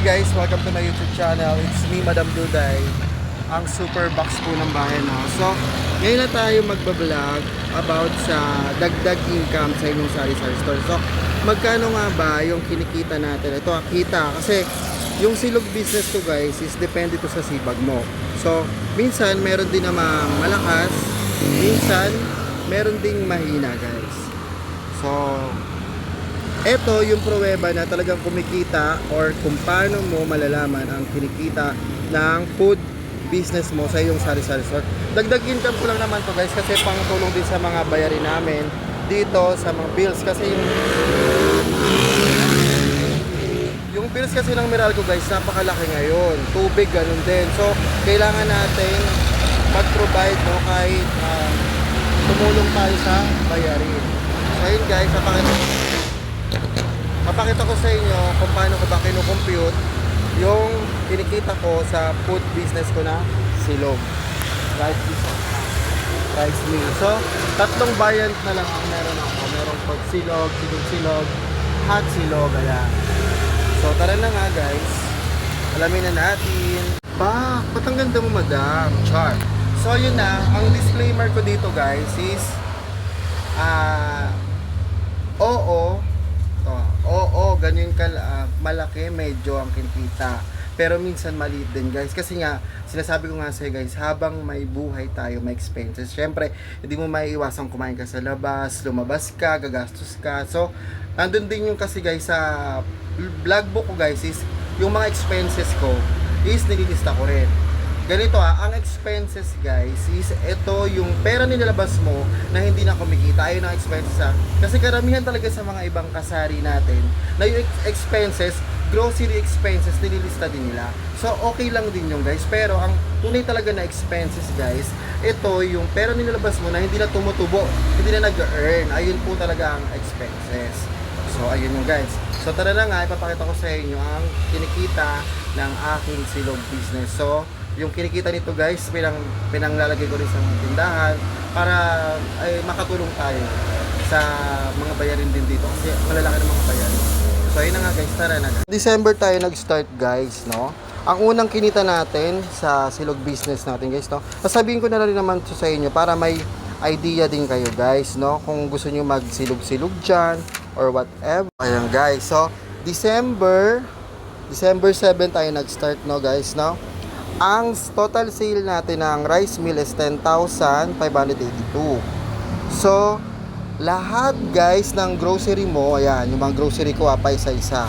Hi guys, welcome to my YouTube channel. It's me, Madam Duday, ang super box po ng bahay no. So, ngayon na tayo magbablog about sa dagdag income sa inyong sari-sari store. So, magkano nga ba yung kinikita natin? Ito, kita. Kasi, yung silog business ko guys is depende to sa sibag mo. So, minsan meron din namang malakas, minsan meron ding mahina guys. So, ito yung pruweba na talagang kumikita or kung paano mo malalaman ang kinikita ng food business mo sa iyong sari-sari store. Dagdag income ko lang naman to guys kasi pang tulong din sa mga bayarin namin dito sa mga bills kasi yung yung bills kasi ng Meralco guys napakalaki ngayon. Tubig ganun din. So kailangan nating mag-provide no kahit ah, tumulong tayo sa bayarin. So ayun guys, napakita Papakita ko sa inyo kung paano ko ba kinukompute yung kinikita ko sa food business ko na silog. Rice meal. Rice meal. So, tatlong variant na lang ang meron ako. Merong pag silog, silog silog, hot silog, ayan. So, tara na nga guys. Alamin na natin. Pa, ba't ang ganda mo madam? Char. So, yun na. Ang disclaimer ko dito guys is ah oo, to, oo, ganyan ka ah, malaki medyo ang kinikita. Pero minsan maliit din guys. Kasi nga, sinasabi ko nga sa'yo guys, habang may buhay tayo, may expenses. Siyempre, hindi mo maiiwasang kumain ka sa labas, lumabas ka, gagastos ka. So, nandun din yung kasi guys sa vlog ko guys is yung mga expenses ko is nililista ko rin ganito ah, ang expenses guys is ito yung pera nilalabas mo na hindi na kumikita. Ayun ang expenses ah. Kasi karamihan talaga sa mga ibang kasari natin na yung ex- expenses, grocery expenses, nililista din nila. So okay lang din yung guys. Pero ang tunay talaga na expenses guys, ito yung pera nilalabas mo na hindi na tumutubo, hindi na nag-earn. Ayun po talaga ang expenses. So ayun yung guys. So tara na nga, ipapakita ko sa inyo ang kinikita ng aking silog business. So yung kinikita nito guys, pinang, pinanglalagay ko rin sa tindahan para ay makatulong tayo sa mga bayarin din dito kasi malalaki ng mga bayarin. So ayun na nga guys, tara na. December tayo nag-start guys, no? Ang unang kinita natin sa silog business natin guys, no? Sasabihin ko na rin naman sa inyo para may idea din kayo guys, no? Kung gusto niyo magsilog-silog dyan or whatever. Ayan guys, so December December 7 tayo nag-start no guys, no? Ang total sale natin ng rice mill is 10,582. So, lahat guys ng grocery mo, ayan, yung mga grocery ko pa isa-isa.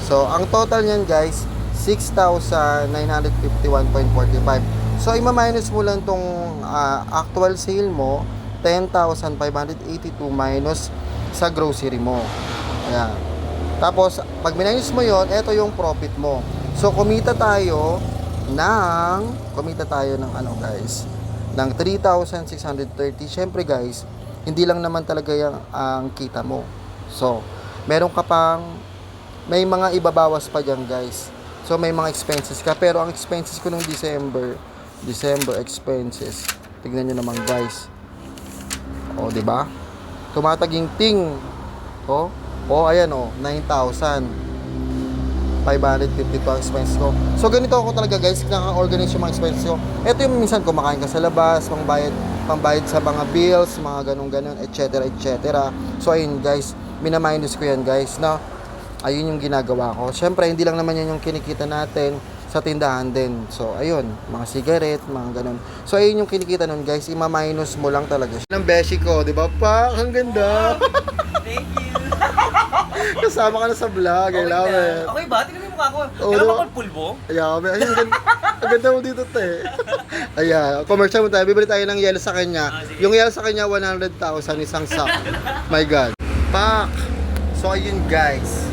So, ang total niyan guys, 6,951.45. So, ima-minus mo lang tong ah, actual sale mo, 10,582 minus sa grocery mo. Ayan. Tapos, pag minus mo yon, ito yung profit mo. So, kumita tayo ng, kumita tayo ng ano guys, ng 3,630. Siyempre guys, hindi lang naman talaga yung ang kita mo. So, meron ka pang, may mga ibabawas pa dyan guys. So, may mga expenses ka. Pero ang expenses ko nung December, December expenses, tignan nyo naman guys. O, di ba? Tumataginting. O, o ayan o, 9,000. 552 ang expense ko. So ganito ako talaga guys, naka-organize yung mga expenses ko. Ito yung minsan kumakain ka sa labas, pangbayad, pangbayad sa mga bills, mga ganun ganun, etc. etc. So ayun guys, minaminus ko yan guys na ayun yung ginagawa ko. Syempre hindi lang naman yan yung kinikita natin sa tindahan din. So ayun, mga cigarette, mga ganun. So ayun yung kinikita nun guys, ima-minus mo lang talaga. Ng beshi ko, di ba pa? Ang ganda. Thank you. Kasama ka na sa vlog, I love it. Okay ba? Tingnan mo yung mukha ko. Oo, Kailan no? ba ako pulbo? Ayan, ay, ang ganda, ang ganda mo dito, te. Ayan, commercial mo tayo. Bibili tayo ng yellow sa kanya. Ah, sige. Yung yellow sa kanya, 100,000 isang sack. My God. Pak! So, ayun guys.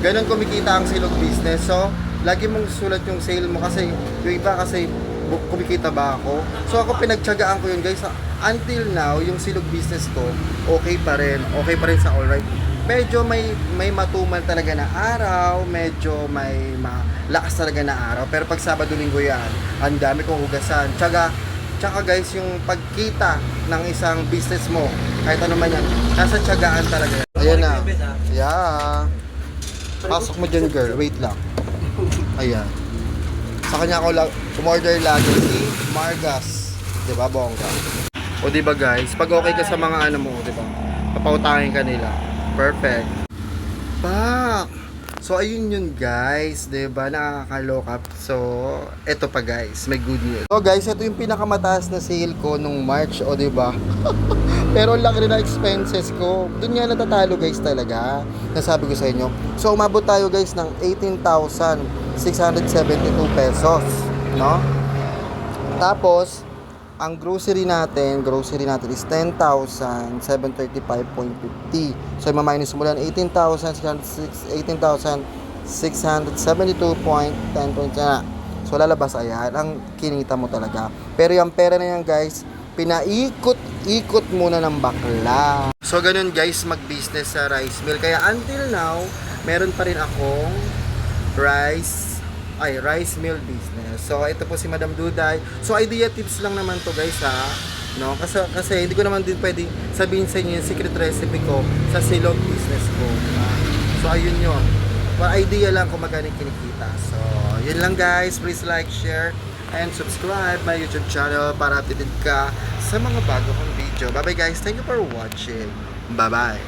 Ganon kumikita ang silog business. So, lagi mong sulat yung sale mo kasi yung iba kasi bu- kumikita ba ako? So, ako pinagtsagaan ko yun guys. Until now, yung silog business ko, okay pa rin. Okay pa rin sa alright medyo may may matumal talaga na araw, medyo may malakas talaga na araw. Pero pag Sabado Linggo yan, ang dami kong hugasan. Tsaka, tsaka guys, yung pagkita ng isang business mo, kahit ano man yan, nasa tsagaan talaga. yan. Ayan na. Yeah. Pasok mo dyan, girl. Wait lang. Ayan. Sa kanya ako lang, umorder lagi si Margas. Ba, bongga? O di ba guys, pag okay ka sa mga ano mo, di ba? Papautangin ka nila. Perfect. Pak! So, ayun yun guys, ba Nakakaloka. So, eto pa guys, may good news. So guys, ito yung pinakamataas na sale ko nung March, o ba Pero ang laki rin na expenses ko. Doon nga natatalo guys talaga. Nasabi ko sa inyo. So, umabot tayo guys ng 18,672 pesos. No? Tapos, ang grocery natin, grocery natin is 10,735.50. So, i-minus mo lang 18,606 18,672.10. So, lalabas ayan. Ang kinita mo talaga. Pero yung pera na yan, guys, pinaikot-ikot muna ng bakla. So, ganun guys, mag-business sa rice mill. Kaya until now, meron pa rin akong rice ay rice mill business. So ito po si Madam Duday. So idea tips lang naman to guys ha. No, kasi kasi hindi ko naman din pwedeng sabihin sa inyo yung secret recipe ko sa silog business ko. diba? So ayun yun. Pa idea lang kung magkano kinikita. So yun lang guys. Please like, share, and subscribe my YouTube channel para updated ka sa mga bago kong video. Bye bye guys. Thank you for watching. Bye bye.